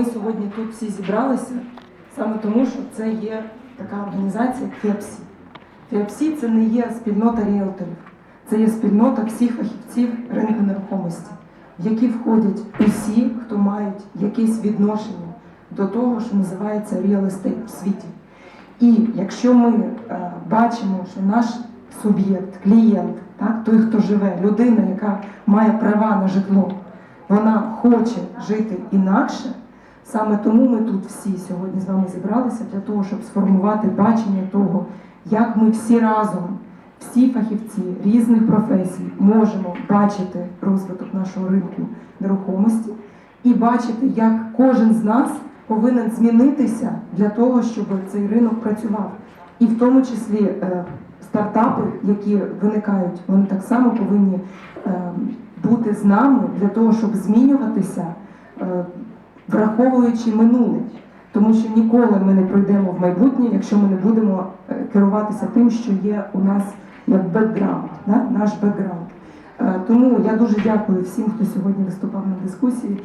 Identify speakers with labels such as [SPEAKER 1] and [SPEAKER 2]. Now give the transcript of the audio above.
[SPEAKER 1] ми сьогодні тут всі зібралися саме тому, що це є така організація ФЕПСІ. ФЕПСІ це не є спільнота ріелторів, це є спільнота всіх фахівців ринку нерухомості, в які входять усі, хто мають якесь відношення до того, що називається real в світі. І якщо ми е, бачимо, що наш суб'єкт, клієнт, так, той, хто живе, людина, яка має права на житло, вона хоче жити інакше, саме тому ми тут всі сьогодні з вами зібралися для того, щоб сформувати бачення того, як ми всі разом, всі фахівці різних професій, можемо бачити розвиток нашого ринку нерухомості і бачити, як кожен з нас повинен змінитися для того, щоб цей ринок працював. І в тому числі е, стартапи, які виникають, вони так само повинні е, бути з нами для того, щоб змінюватися, е, враховуючи минуле. Тому що ніколи ми не пройдемо в майбутнє, якщо ми не будемо е, керуватися тим, що є у нас як бекграунд, наш бекграунд. Е, Тому я дуже дякую всім, хто сьогодні виступав на дискусії.